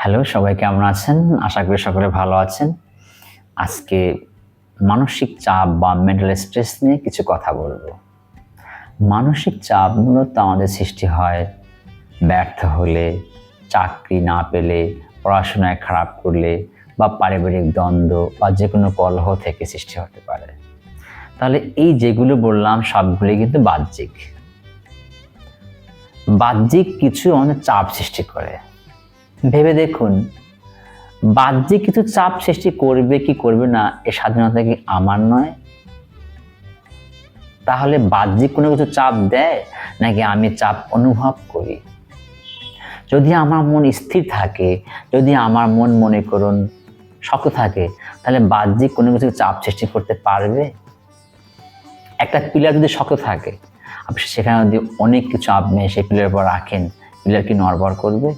Hello, সবাই কেমন আছেন? আশা করি সকলে ভালো আছেন। আজকে মানসিক চাপ বা মেন্টাল স্ট্রেস নিয়ে কিছু কথা বলব। মানসিক চাপ মূলত আমাদের সৃষ্টি হয় ব্যর্থ হলে, চাকরি না পেলে, পড়াশোনায় খারাপ করলে বা পারিবারিক দ্বন্দ্ব বা যে কোনো কলহ থেকে সৃষ্টি হতে পারে। তাহলে এই যেগুলো বললাম, সবগুলি কিন্তু বাহ্যিক। বাহ্যিক কিছু আমাদের চাপ সৃষ্টি করে। ভেবে দেখুন, বাহ্যিক কিছু চাপ সৃষ্টি করবে কি করবে না, এ স্বাধীনতা কি আমার নয়? তাহলে বাহ্যিক কোনো কিছু চাপ দেয়, নাকি আমি চাপ অনুভব করি? যদি আমার মন স্থির থাকে, যদি আমার মন মনে করুন শক্ত থাকে, তাহলে বাহ্যিক কোনো কিছু চাপ সৃষ্টি করতে পারবে? একটা পিলার যদি শক্ত থাকে, আপনি সেখানে যদি অনেক কিছু আপনি সেই পিলার পর রাখেন পিলার কি নড়বড় করবে?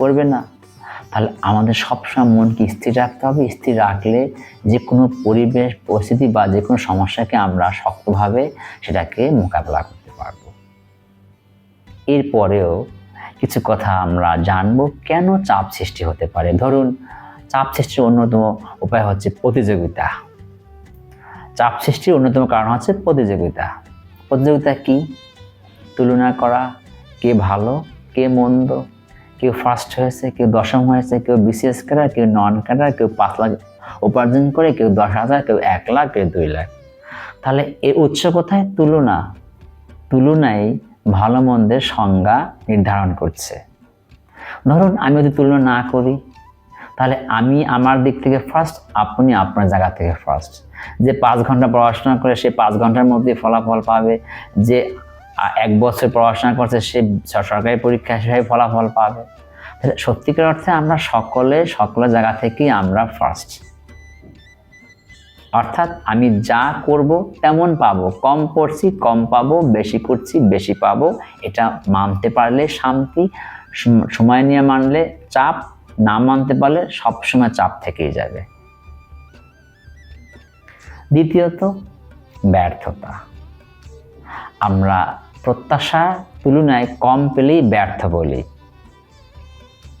করবে না, তাহলে আমাদের সবসময় মনকে স্থির রাখতে হবে। স্থির রাখলে যে কোনো পরিবেশ, পরিস্থিতি বা যে কোনো সমস্যাকে আমরা শক্তভাবে সেটাকে মোকাবেলা করতে পারব। এরপরেও কিছু কথা আমরা জানব, কেন চাপ সৃষ্টি হতে পারে? ধরুন, চাপ সৃষ্টির অন্যতম উপায় হচ্ছে প্রতিযোগিতা। চাপ সৃষ্টির অন্যতম কারণ হচ্ছে প্রতিযোগিতা। প্রতিযোগিতা কি? তুলনা করা, কে ভালো, কে মন্দ কেউ ফার্স্ট হয়েছে, কেউ দশম হয়েছে, কেউ বিসিএস ক্যাডার কেউ নন ক্যাডার কেউ পাঁচ লাখ উপার্জন করে, কেউ দশ হাজার, কেউ এক লাখ, কেউ দুই লাখ। তাহলে এ উৎস কোথায়? তুলনা। তুলনায় ভালো মন্দের সংজ্ঞা নির্ধারণ করছে। ধরুন আমি যদি তুলনা না করি, তাহলে আমি আমার দিক থেকে ফার্স্ট আপনি আপনার জায়গা থেকে ফার্স্ট যে পাঁচ ঘণ্টা পড়াশোনা করে, সে পাঁচ ঘণ্টার মধ্যে ফলাফল পাবে। যে এক বছর পড়াশোনা করছে, সে সরকারি পরীক্ষায় সে ফলাফল পাবে। সত্যিকার অর্থে আমরা সকলে সকলের জায়গা থেকেই আমরা ফার্স্ট অর্থাৎ আমি যা করব তেমন পাবো। কম করছি কম পাবো, বেশি করছি, বেশি পাবো। এটা মানতে পারলে শান্তি সময় নিয়ে মানলে চাপ, না মানতে পারলে সবসময় চাপ থেকেই যাবে। দ্বিতীয়ত, ব্যর্থতা। আমরা প্রত্যাশা তুলনায় কম পেলেই ব্যর্থ বলি।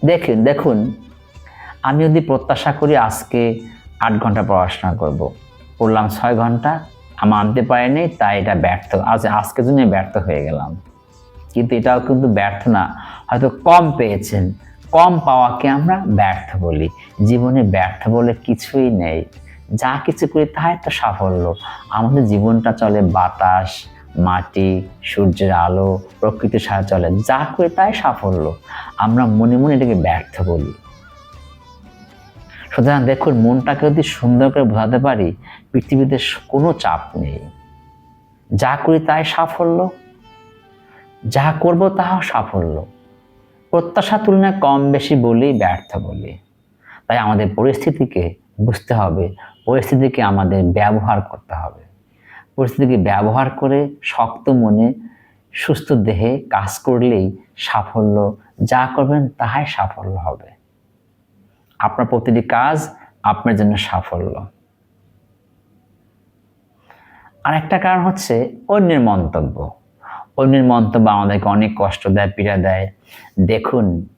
দেখুন দেখুন, আমি যদি প্রত্যাশা করি আজকে আট ঘণ্টা পড়াশোনা করব। পড়লাম ছয় ঘণ্টা, আমার আনতে পারিনি, তাই এটা ব্যর্থ। আজ, আজকের জন্য ব্যর্থ হয়ে গেলাম। কিন্তু এটাও কিন্তু ব্যর্থ না। হয়তো কম পেয়েছেন। কম পাওয়াকে আমরা ব্যর্থ বলি। জীবনে ব্যর্থ বলে কিছুই নেই। যা কিছু করি তা একটা সাফল্য। আমাদের জীবনটা চলে বাতাস মাটি, সূর্যের আলো, প্রকৃতির সাথে চলে, যা করি তাই সাফল্য। আমরা মনে মনে এটাকে ব্যর্থ বলি। সুতরাং দেখুন, মনটাকে যদি সুন্দর করে বোঝাতে পারি, পৃথিবীতে কোনো চাপ নেই। যা করি তাই সাফল্য। যা করব তাহাও সাফল্য। প্রত্যাশা তুলনায় কম বেশি বলেই ব্যর্থ বলি। তাই আমাদের পরিস্থিতিকে বুঝতে হবে। পরিস্থিতিকে আমাদের ব্যবহার করতে হবে। পরিস্থিতিকে ব্যবহার করে শক্ত মনে, সুস্থ দেহে কাজ করলেই সাফল্য যা করবেন তাহাই সাফল্য হবে। আপনার প্রতিটি কাজ আপনার জন্য সাফল্য। আর একটা কারণ হচ্ছে অন্যের মন্তব্য। অন্যের মন্তব্য আমাদেরকে অনেক কষ্ট দেয়, পীড়া দেয়। দেখুন,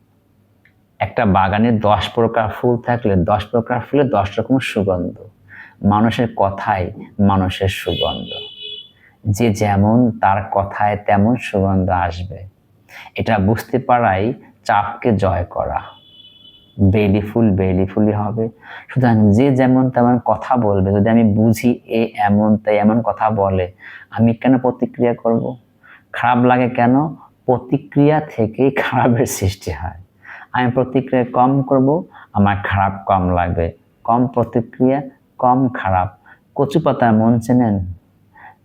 একটা বাগানে দশ প্রকার ফুল থাকলে দশ প্রকার ফুলে দশ রকমের সুগন্ধ। মানুষের কথায় মানুষের সুগন্ধ। যে যেমন তার কথায় তেমন সুগন্ধ আসবে। এটা বুঝতে পারাই চাপকে জয় করা। বেলি ফুল বেলি ফুলই হবে। সুতরাং যে যেমন তেমন কথা বলবে। যদি আমি বুঝি এ এমন, তাই এমন কথা বলে, আমি কেন প্রতিক্রিয়া করব? খারাপ লাগে কেন? প্রতিক্রিয়া থেকে খারাপের সৃষ্টি হয়। আমি প্রতিক্রিয়া কম করব, আমার খারাপ কম লাগবে। কম প্রতিক্রিয়া কম খারাপ। কচু পাতার মন চেনেন?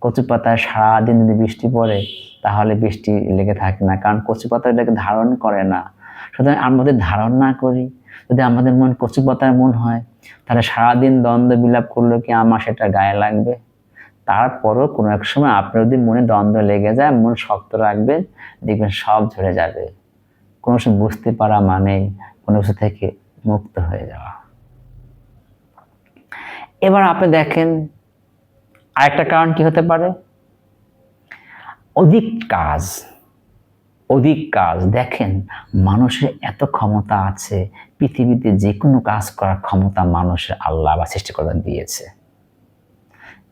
কচু পাতায় সারাদিন যদি বৃষ্টি পড়ে, তাহলে বৃষ্টি লেগে থাকে না, কারণ কচু পাতা এটাকে ধারণ করে না। সুতরাং আমরা ধারণ না করি, যদি আমাদের মন কচু পাতার মন হয়, তাহলে সারাদিন দ্বন্দ্ব বিলাপ করলেও কি আমার সেটা গায়ে লাগবে? তারপরও কোনো এক সময় আপনার যদি মনে দ্বন্দ্ব লেগে যায়, মন শক্ত রাখবেন, দেখবেন সব ঝরে যাবে। কোনো কিছু বুঝতে পারা মানেই কোনো কিছু থেকে মুক্ত হয়ে যাওয়া। এবার আপনি দেখেন আরেকটা কারণ কি হতে পারে? অধিক কাজ অধিক কাজ, দেখেন মানুষের এত ক্ষমতা আছে, পৃথিবীতে যে কোনো কাজ করার ক্ষমতা মানুষের আল্লাহ বা সৃষ্টিকর্তা দিয়েছে।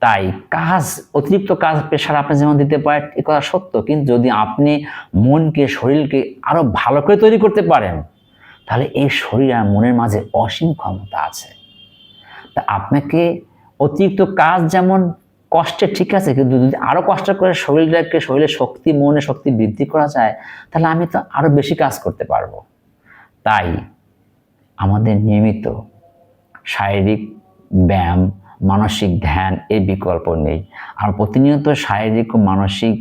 তাই কাজ, অতিরিক্ত কাজ প্রেশার আপনি যেমন দিতে পারেন, এ কথা সত্য, কিন্তু যদি আপনি মনকে, শরীরকে আরও ভালো করে তৈরি করতে পারেন, তাহলে এই শরীর আর মনের মাঝে অসীম ক্ষমতা আছে। তা আপনাকে অতিরিক্ত কাজ যেমন কষ্টের ঠিক আছে, কিন্তু যদি আরও কষ্ট করে শরীরটাকে, শরীরের শক্তি, মনে শক্তি বৃদ্ধি করা যায়, তাহলে আমি তো আরও বেশি কাজ করতে পারব। তাই আমাদের নিয়মিত শারীরিক ব্যায়াম, মানসিক ধ্যান এর বিকল্প নেই। আর প্রতিনিয়ত শারীরিক ও মানসিক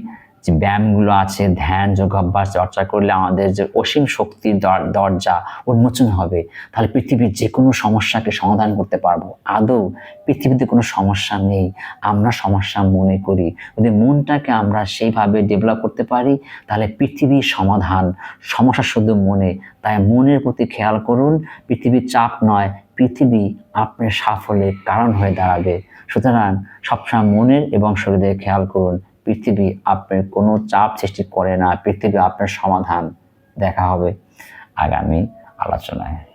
যে ব্যায়ামগুলো আছে, ধ্যান, যোগাভ্যাস, চর্চা করলে আমাদের যে অসীম শক্তির দর- দরজা উন্মোচন হবে। তাহলে পৃথিবীর যে কোনো সমস্যাকে সমাধান করতে পারব। আদৌ পৃথিবীতে কোনো সমস্যা নেই। আমরা সমস্যা মনে করি। যদি মনটাকে আমরা সেইভাবে ডেভেলপ করতে পারি, তাহলে পৃথিবীর সমাধান, সমস্যা শুধু মনে। তাই মনের প্রতি খেয়াল করুন, পৃথিবীর চাপ নয়, পৃথিবী আপনার সাফল্যের কারণ হয়ে দাঁড়াবে। সুতরাং সবসময় মনের এবং শরীরের খেয়াল করুন। পৃথিবী আপনার কোনো চাপ সৃষ্টি করে না পৃথিবী আপনার সমাধান দেখা হবে আগামী আলোচনায়।